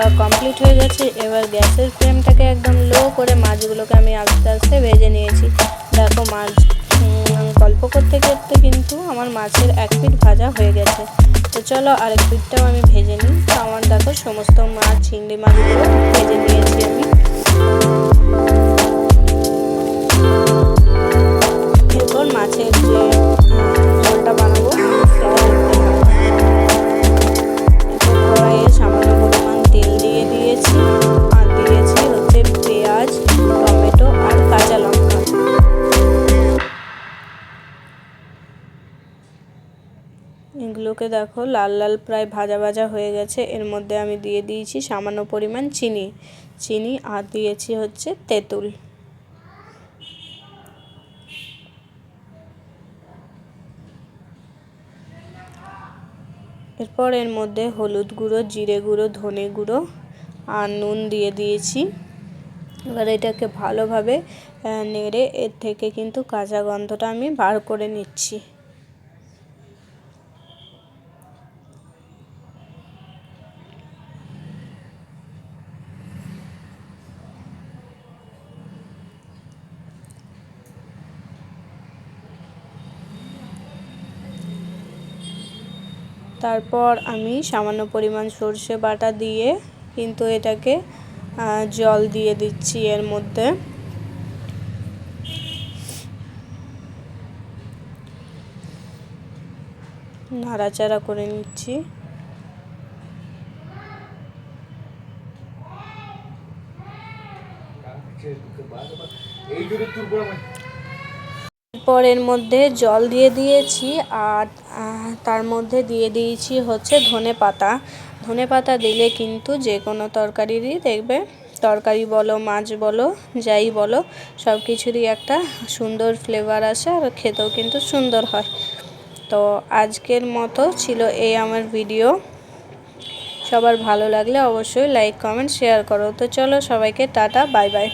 দেওয়া কমপ্লিট হয়ে গেছে, এবার গ্যাসের ফ্লেমটাকে একদম লো করে মাছগুলোকে আমি আস্তে আস্তে ভেজে নিয়েছি। দেখো মাছ গল্প করতে করতে কিন্তু আমার মাছের এক পিঠ ভাজা হয়ে গেছে। তো চলো আরেক পিঠটাও আমি ভেজে নিই। তো আমার দেখো সমস্ত মাছ, চিংড়ি মাছগুলো ভেজে নিয়েছি আমি। এগুলোকে দেখো, লাল লাল প্রায় ভাজা ভাজা হয়ে গেছে। এর মধ্যে আমি দিয়ে দিয়েছি সামান্য পরিমাণ চিনি। চিনি আর দিয়েছি হচ্ছে তেঁতুল। এরপর এর মধ্যে হলুদ গুঁড়ো, জিরে গুঁড়ো, ধনে গুঁড়ো আর নুন দিয়ে দিয়েছি। এবার এটাকে ভালোভাবে নেড়ে এর থেকে কিন্তু কাঁচা গন্ধটা আমি বার করে নিচ্ছি। তারপর আমি সামান্য পরিমাণ সর্ষে বাটা দিয়ে কিন্তু এটাকে জল দিয়ে দিচ্ছি এর মধ্যে। নাড়াচাড়া করে নিচ্ছি। এরপর এর মধ্যে জল দিয়ে দিয়েছি আর তার মধ্যে দিয়ে দিয়েছি হচ্ছে ধনে পাতা। ধনে পাতা দিলে কিন্তু যে কোনো তরকারিরই দেখবে, তরকারি বলো, মাছ বলো, যাই বলো সব কিছুরই একটা সুন্দর ফ্লেভার আসে আর খেতেও কিন্তু সুন্দর হয়। তো আজকের মতো ছিল এই আমার ভিডিও সবার ভালো লাগলে অবশ্যই লাইক কমেন্ট শেয়ার করো। তো চলো সবাইকে টাটা বাই বাই